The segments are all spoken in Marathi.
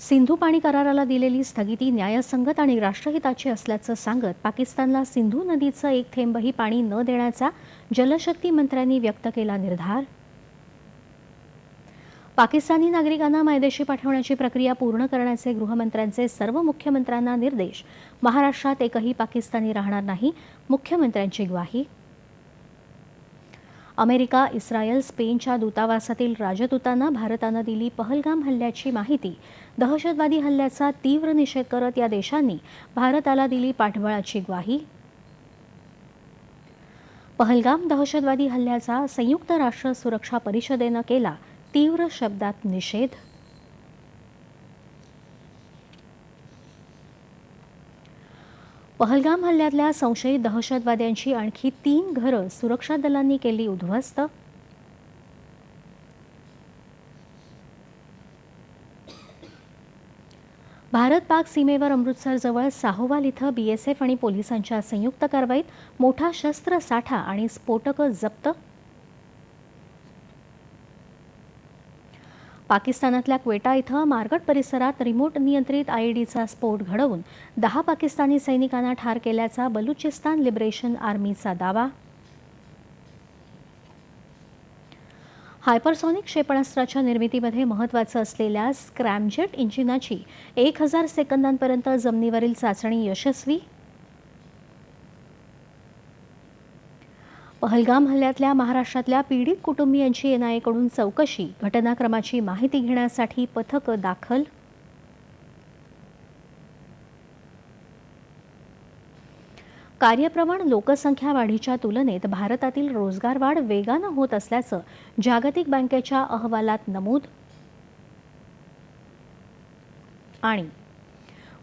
सिंधू पाणी कराराला दिलेली स्थगिती न्यायसंगत आणि राष्ट्रहिताची असल्याचं सांगत पाकिस्तानला सिंधू नदीचं एक थेंबही पाणी न देण्याचा जलशक्ती मंत्र्यांनी व्यक्त केला निर्धार. पाकिस्तानी नागरिकांना मायदेशी पाठवण्याची प्रक्रिया पूर्ण करण्याचे गृहमंत्र्यांचे सर्व मुख्यमंत्र्यांना निर्देश. महाराष्ट्रात एकही पाकिस्तानी राहणार नाही मुख्यमंत्र्यांची ग्वाही. अमेरिका इस्रायल स्पेनच्या दूतावासातील राजदूतांना भारतानं दिली पहलगाम हल्ल्याची माहिती. दहशतवादी हल्ल्याचा तीव्र निषेध करत या देशांनी भारताला दिली पाठबळाची ग्वाही. पहलगाम दहशतवादी हल्ल्याचा संयुक्त राष्ट्र सुरक्षा परिषदेनं केला तीव्र शब्दात निषेध. पहलगाम हल्ल्यातल्या संशयित दहशतवाद्यांची आणखी तीन घरं सुरक्षा दलांनी केली उद्ध्वस्त. भारत पाक सीमेवर अमृतसरजवळ साहोवाल इथं बीएसएफ आणि पोलिसांच्या संयुक्त कारवाईत मोठा शस्त्रसाठा आणि स्फोटकं जप्त पाकिस्तानातल्या क्वेटा इथं मार्गट परिसरात रिमोट नियंत्रित आयईडीचा स्फोट घडवून दहा पाकिस्तानी सैनिकांना ठार केल्याचा बलुचिस्तान लिबरेशन आर्मीचा दावा. हायपरसॉनिक क्षेपणास्त्राच्या निर्मितीमध्ये महत्त्वाचं असलेल्या स्क्रॅमजेट इंजिनाची एक हजार सेकंदांपर्यंत जमिनीवरील चाचणी यशस्वी पहलगाम हल्ल्यातल्या महाराष्ट्रातल्या पीडित कुटुंबियांची एनआयएकडून चौकशी. घटनाक्रमाची माहिती घेण्यासाठी पथक दाखल. कार्यप्रमाण लोकसंख्या वाढीच्या तुलनेत भारतातील रोजगार वाढ वेगानं होत असल्याचं जागतिक बँकेच्या अहवालात नमूद. आणि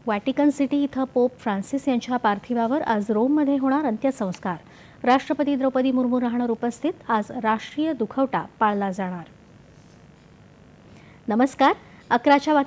वॅटिकन सिटी इथं पोप फ्रान्सिस यांच्या पार्थिवावर आज रोममध्ये होणार अंत्यसंस्कार. राष्ट्रपती द्रौपदी मुर्मू राहणार उपस्थित. आज राष्ट्रीय दुखवटा पाळला जाणार. नमस्कार. अकराच्या बातमी